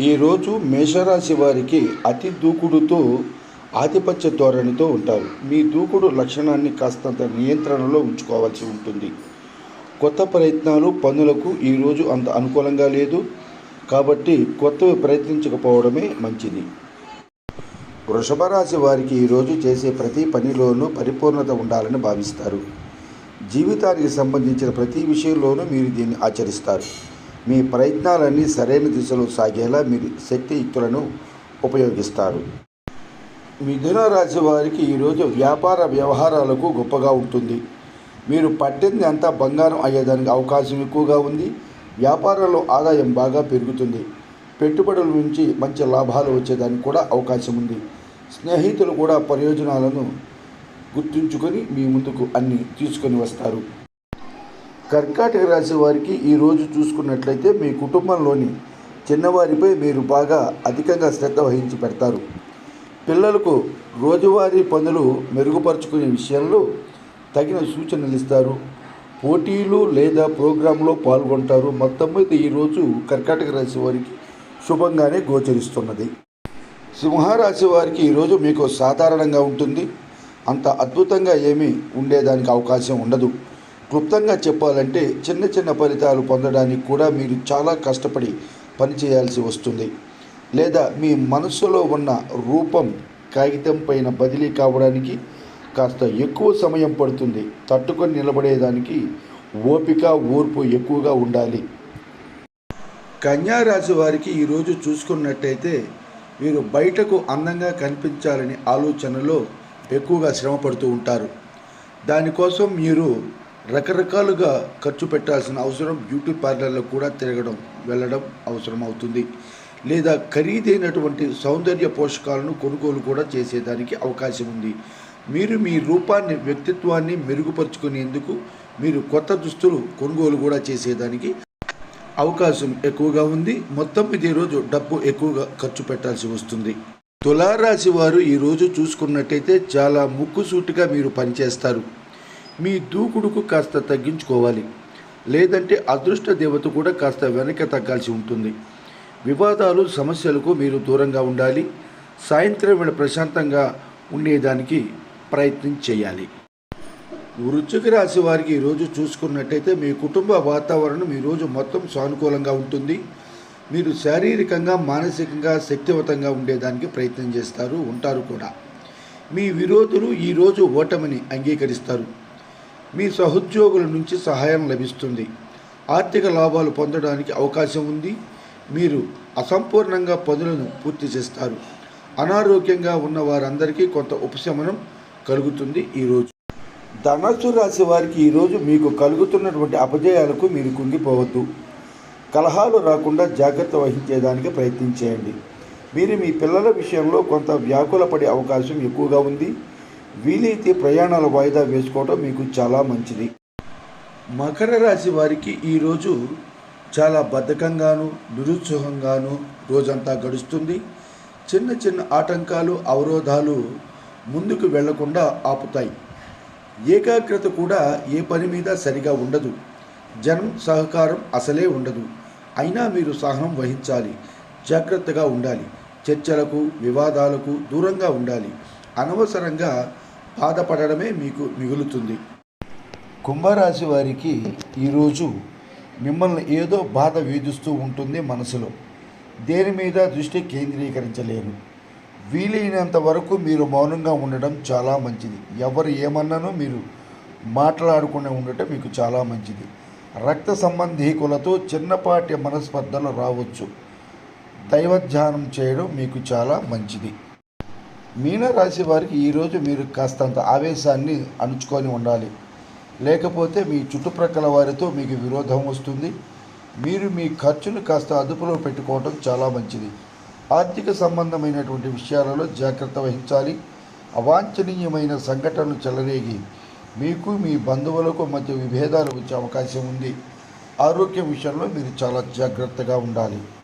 ఈరోజు మేషరాశి వారికి అతి దూకుడుతో ఆధిపత్య ధోరణితో ఉంటారు. మీ దూకుడు లక్షణాన్ని కాస్తంత నియంత్రణలో ఉంచుకోవాల్సి ఉంటుంది. కొత్త ప్రయత్నాలు పనులకు ఈరోజు అంత అనుకూలంగా లేదు. కాబట్టి కొత్తవి ప్రయత్నించకపోవడమే మంచిది. వృషభ రాశి వారికి ఈరోజు చేసే ప్రతి పనిలోనూ పరిపూర్ణత ఉండాలని భావిస్తారు. జీవితానికి సంబంధించిన ప్రతి విషయంలోనూ మీరు దీన్ని ఆచరిస్తారు. మీ ప్రయత్నాలన్నీ సరైన దిశలో సాగేలా మీరు శక్తియుక్తులను ఉపయోగిస్తారు. మిథున రాశి వారికి ఈరోజు వ్యాపార వ్యవహారాలకు గొప్పగా ఉంటుంది. మీరు పట్టింది అంతా బంగారం అయ్యేదానికి అవకాశం ఎక్కువగా ఉంది. వ్యాపారంలో ఆదాయం బాగా పెరుగుతుంది. పెట్టుబడుల నుంచి మంచి లాభాలు వచ్చేదానికి కూడా అవకాశం ఉంది. స్నేహితులు కూడా ప్రయోజనాలను గుర్తుంచుకొని మీ ముందుకు అన్ని తీసుకొని వస్తారు. కర్కాటక రాశి వారికి ఈరోజు చూసుకున్నట్లయితే మీ కుటుంబంలోని చిన్నవారిపై మీరు బాగా అధికంగా శ్రద్ధ వహించి పెడతారు. పిల్లలకు రోజువారీ పనులు మెరుగుపరుచుకునే విషయంలో తగిన సూచనలు ఇస్తారు. పోటీలు లేదా ప్రోగ్రాంలో పాల్గొంటారు. మొత్తం మీద ఈరోజు కర్కాటక రాశి వారికి శుభంగానే గోచరిస్తున్నది. సింహరాశి వారికి ఈరోజు మీకు సాధారణంగా ఉంటుంది. అంత అద్భుతంగా ఏమీ ఉండేదానికి అవకాశం ఉండదు. క్లుప్తంగా చెప్పాలంటే చిన్న చిన్న ఫలితాలు పొందడానికి కూడా మీరు చాలా కష్టపడి పనిచేయాల్సి వస్తుంది. లేదా మీ మనసులో ఉన్న రూపం కాగితం పైన బదిలీ కావడానికి కాస్త ఎక్కువ సమయం పడుతుంది. తట్టుకొని నిలబడేదానికి ఓపిక ఓర్పు ఎక్కువగా ఉండాలి. కన్యారాశి వారికి ఈరోజు చూసుకున్నట్టయితే మీరు బయటకు అందంగా కనిపించాలని ఆలోచనలో ఎక్కువగా శ్రమ పడుతూ ఉంటారు. దానికోసం మీరు రకరకాలుగా ఖర్చు పెట్టాల్సిన అవసరం బ్యూటీ పార్లర్లో కూడా తిరగడం వెళ్ళడం అవసరం అవుతుంది లేదా ఖరీదైనటువంటి సౌందర్య పోషకాలను కొనుగోలు కూడా చేసేదానికి అవకాశం ఉంది. మీరు మీ రూపాన్ని వ్యక్తిత్వాన్ని మెరుగుపరుచుకునేందుకు మీరు కొత్త దుస్తులు కొనుగోలు కూడా చేసేదానికి అవకాశం ఎక్కువగా ఉంది. మొత్తం ఇది రోజు డబ్బు ఎక్కువగా ఖర్చు పెట్టాల్సి వస్తుంది. తులారాశి వారు ఈరోజు చూసుకున్నట్టయితే చాలా ముక్కుసూటిగా మీరు పనిచేస్తారు. మీ దూకుడుకు కాస్త తగ్గించుకోవాలి. లేదంటే అదృష్ట దేవత కూడా కాస్త వెనక తగ్గాల్సి ఉంటుంది. వివాదాలు సమస్యలకు మీరు దూరంగా ఉండాలి. సాయంత్రం వేళ ప్రశాంతంగా ఉండేదానికి ప్రయత్నం చేయాలి. వృశ్చిక రాశి వారికి ఈరోజు చూసుకున్నట్టయితే మీ కుటుంబ వాతావరణం ఈరోజు మొత్తం సానుకూలంగా ఉంటుంది. మీరు శారీరకంగా మానసికంగా శక్తివంతంగా ఉండేదానికి ప్రయత్నం చేస్తారు ఉంటారు కూడా. మీ విరోధులు ఈరోజు ఓటమిని అంగీకరిస్తారు. మీ సహోద్యోగుల నుంచి సహాయం లభిస్తుంది. ఆర్థిక లాభాలు పొందడానికి అవకాశం ఉంది. మీరు అసంపూర్ణంగా పనులను పూర్తి చేస్తారు. అనారోగ్యంగా ఉన్న వారందరికీ కొంత ఉపశమనం కలుగుతుంది ఈరోజు ధనస్సు రాశి వారికి ఈరోజు మీకు కలుగుతున్నటువంటి అపజయాలకు మీరు కుంగిపోవద్దు. కలహాలు రాకుండా జాగ్రత్త వహించేదానికి ప్రయత్నించేయండి. మీరు మీ పిల్లల విషయంలో కొంత వ్యాకుల పడే అవకాశం ఎక్కువగా ఉంది. వీలైతే ప్రయాణాల వాయిదా వేసుకోవడం మీకు చాలా మంచిది. మకర రాశి వారికి ఈరోజు చాలా బద్ధకంగాను నిరుత్సాహంగాను రోజంతా గడుస్తుంది. చిన్న చిన్న ఆటంకాలు అవరోధాలు ముందుకు వెళ్ళకుండా ఆపుతాయి. ఏకాగ్రత కూడా ఏ పని మీద సరిగా ఉండదు. జనం సహకారం అసలే ఉండదు. అయినా మీరు సహనం వహించాలి. జాగ్రత్తగా ఉండాలి. చర్చలకు వివాదాలకు దూరంగా ఉండాలి. అనవసరంగా బాధపడడమే మీకు మిగులుతుంది. కుంభరాశి వారికి ఈరోజు మిమ్మల్ని ఏదో బాధ వేధిస్తూ ఉంటుంది మనసులో. దేని మీద దృష్టి కేంద్రీకరించలేరు వీలైనంత వరకు మీరు మౌనంగా ఉండడం చాలా మంచిది. ఎవరు ఏమన్నానో మీరు మాట్లాడుకునే ఉండటం మీకు చాలా మంచిది. రక్త సంబంధీకులతో చిన్నపాటి మనస్పర్ధలు రావచ్చు. దైవధ్యానం చేయడం మీకు చాలా మంచిది. మీనరాశి వారికి ఈరోజు మీరు కాస్తంత ఆవేశాన్ని అణుచుకొని ఉండాలి. లేకపోతే మీ చుట్టుప్రక్కల వారితో మీకు విరోధం వస్తుంది. మీరు మీ ఖర్చును కాస్త అదుపులో పెట్టుకోవడం చాలా మంచిది. ఆర్థిక సంబంధమైనటువంటి విషయాలలో జాగ్రత్త వహించాలి. అవాంఛనీయమైన సంఘటనలు చెలరేగి మీకు మీ బంధువులకు మధ్య విభేదాలు వచ్చే అవకాశం ఉంది. ఆరోగ్యం విషయంలో మీరు చాలా జాగ్రత్తగా ఉండాలి.